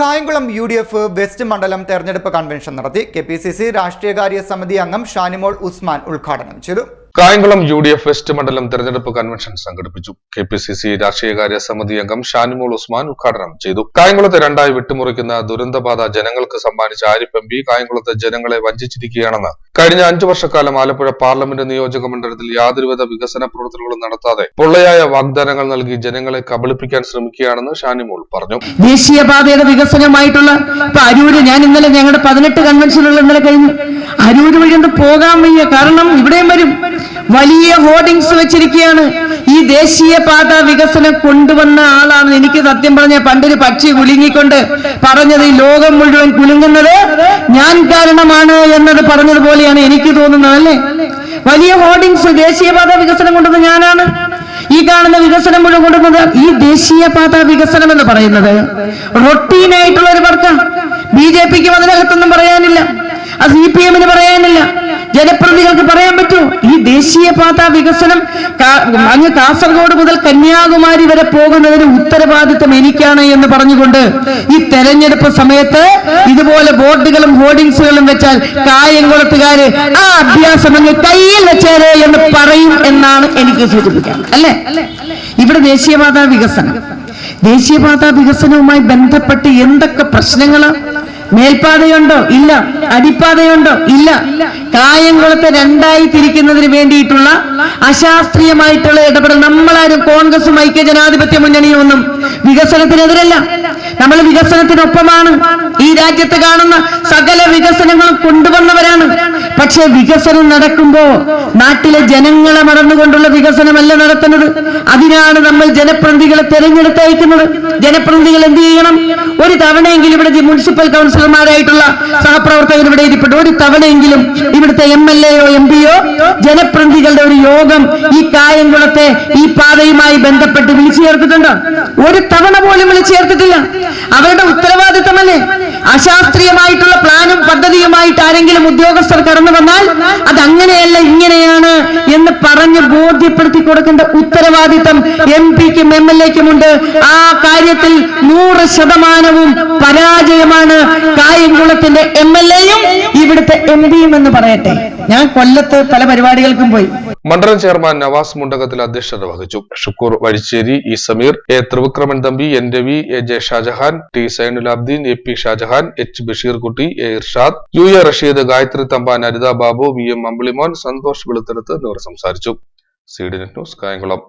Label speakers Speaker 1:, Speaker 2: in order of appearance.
Speaker 1: Kayamkulam U D F west മണ്ഡലം തെരഞ്ഞെടുപ്പ് convention നടത്തി കെ പി സി സി രാഷ്ട്രീയകാര്യ സമിതി അംഗം ഷാനിമോൾ ഉസ്മാൻ ഉദ്ഘാടനം ചെയ്തു
Speaker 2: Kayamkulam U D F west മണ്ഡലം തെരഞ്ഞെടുപ്പ് കൺവെൻഷൻ സംഘടിപ്പിച്ചു കെ പി സി സി രാഷ്ട്രീയകാര്യ സമിതി അംഗം ഷാനിമോൾ ഉസ്മാൻ ഉദ്ഘാടനം ചെയ്തു കായംകുളത്തെ രണ്ടായി വിട്ടുമുറിക്കുന്ന ദുരന്തബാധ ജനങ്ങൾക്ക് സമ്മാനിച്ച ആരിഫ് എം കായംകുളത്തെ ജനങ്ങളെ വഞ്ചിച്ചിരിക്കുകയാണെന്ന് കഴിഞ്ഞ അഞ്ചു വർഷക്കാലം ആലപ്പുഴ പാർലമെന്റ് നിയോജക മണ്ഡലത്തിൽ യാതൊരുവിധ വികസന പ്രവർത്തനങ്ങളും നടത്താതെ പൊള്ളയായ വാഗ്ദാനങ്ങൾ നൽകി ജനങ്ങളെ കബളിപ്പിക്കാൻ ശ്രമിക്കുകയാണെന്ന് ഷാനിമോൾ പറഞ്ഞു
Speaker 3: ദേശീയപാതയുടെ വികസനമായിട്ടുള്ള അരൂര് ഞാൻ ഇന്നലെ ഞങ്ങളുടെ പതിനെട്ട് കൺവെൻഷനുകൾ ഇന്നലെ കഴിഞ്ഞു അരൂര് വഴി പോകാൻ വയ്യ കാരണം ഇവിടെയും വരും വലിയ ഹോർഡിങ്സ് വെച്ചിരിക്കുകയാണ് ഈ ദേശീയ പാത വികസനം കൊണ്ടുവന്ന ആളാണ് എനിക്ക് സത്യം പറഞ്ഞ പണ്ടൊരു പക്ഷി കുലുങ്ങിക്കൊണ്ട് പറഞ്ഞത് ഈ ലോകം മുഴുവൻ കുലുങ്ങുന്നത് ഞാൻ കാരണമാണ് എന്നത് പറഞ്ഞതുപോലെയാണ് എനിക്ക് തോന്നുന്നത് അല്ലേ വലിയ ഹോർഡിങ്സ് ദേശീയപാത വികസനം കൊണ്ടുവന്ന ഞാനാണ് ഈ കാണുന്ന വികസനം മുഴുവൻ കൊണ്ടുവന്നത് ഈ പാത വികസനം എന്ന് പറയുന്നത് റൊട്ടീനായിട്ടുള്ള ഒരു വർക്കാണ് ബി ജെ പിക്കും അതിനകത്തൊന്നും പറയാനില്ല അത് സി പി എമ്മിന് പറയാനില്ല ജനപ്രതികൾക്ക് പറയാൻ പറ്റൂ ഈ ദേശീയ പാത വികസനം അങ്ങ് കാസർഗോഡ് മുതൽ കന്യാകുമാരി വരെ പോകുന്നതിന് ഉത്തരവാദിത്വം എനിക്കാണ് എന്ന് പറഞ്ഞുകൊണ്ട് ഈ തെരഞ്ഞെടുപ്പ് സമയത്ത് ഇതുപോലെ ബോർഡുകളും ഹോർഡിങ്സുകളും വെച്ചാൽ കായംകുളത്തുകാര് ആ അഭ്യാസം അങ്ങ് കയ്യിൽ വെച്ചേരെ എന്ന് പറയും എന്നാണ് എനിക്ക് സൂചിപ്പിക്കാൻ അല്ലെ ഇവിടെ ദേശീയപാത വികസനം ദേശീയപാത വികസനവുമായി ബന്ധപ്പെട്ട് എന്തൊക്കെ പ്രശ്നങ്ങളാണ് മേൽപ്പാതയുണ്ടോ ഇല്ല അടിപ്പാതയുണ്ടോ ഇല്ല കായംകുളത്തെ രണ്ടായി തിരിക്കുന്നതിന് വേണ്ടിയിട്ടുള്ള അശാസ്ത്രീയമായിട്ടുള്ള ഇടപെടൽ നമ്മളാരും കോൺഗ്രസും ഐക്യ ജനാധിപത്യ മുന്നണിയും ഒന്നും വികസനത്തിനെതിരല്ല നമ്മൾ വികസനത്തിനൊപ്പമാണ് ഈ രാജ്യത്ത് കാണുന്ന സകല വികസനങ്ങളും കൊണ്ടുവന്നവരാണ് പക്ഷെ വികസനം നടക്കുമ്പോ നാട്ടിലെ ജനങ്ങളെ മറന്നുകൊണ്ടുള്ള വികസനമല്ല നടത്തുന്നത് അതിനാണ് നമ്മൾ ജനപ്രതിനിധികളെ തെരഞ്ഞെടുത്തയക്കുന്നത് ജനപ്രതിനിധികൾ എന്ത് ചെയ്യണം ഒരു തവണയെങ്കിലും ഇവിടെ മുനിസിപ്പൽ കൗൺസിലർമാരായിട്ടുള്ള സഹപ്രവർത്തകർ ഇവിടെ ഇരിപ്പെട്ടു ഒരു തവണയെങ്കിലും ഇവിടുത്തെ എം എൽ എയോ എം പിയോ ജനപ്രതിനിധികളുടെ ഒരു യോഗം ഈ കായംകുളത്തെ ഈ പാതയുമായി ബന്ധപ്പെട്ട് വിളിച്ചു ചേർത്തിട്ടുണ്ട് ഒരു തവണ പോലും വിളിച്ചു ചേർത്തിട്ടില്ല അവരുടെ ഉത്തരവാദിത്തമല്ലേ അശാസ്ത്രീയമായിട്ടുള്ള പ്ലാനും പദ്ധതിയുമായിട്ട് ആരെങ്കിലും ഉദ്യോഗസ്ഥർ കടന്നു വന്നാൽ അത് അങ്ങനെയല്ല ഇങ്ങനെയാണ് എന്ന് പറഞ്ഞ് ബോധ്യപ്പെടുത്തി കൊടുക്കേണ്ട ഉത്തരവാദിത്തം എം പിക്കും എം എൽ എക്കുമുണ്ട് ആ കാര്യത്തിൽ നൂറ് ശതമാനവും പരാജയമാണ് കായംകുളത്തിന്റെ എം എൽ എയും ഇവിടുത്തെ എം പിയും എന്ന് പറയട്ടെ ഞാൻ കൊല്ലത്ത് പല പരിപാടികൾക്കും പോയി
Speaker 4: മണ്ഡലം ചെയർമാൻ നവാസ് മുണ്ടകത്തിൽ അധ്യക്ഷത വഹിച്ചു Shukoor Vazhicheri E Sameer A Thrivikraman Thampi N Ravi A J Shajahan T Zainul Abdeen A P Shajahan H Basheerkutty A Irshad U A Rasheed Gayathri Thampan Aritha Babu V M Ambilimon Santhosh Veluthadathu എന്നിവർ സംസാരിച്ചു സി ന്യൂസ് കായംകുളം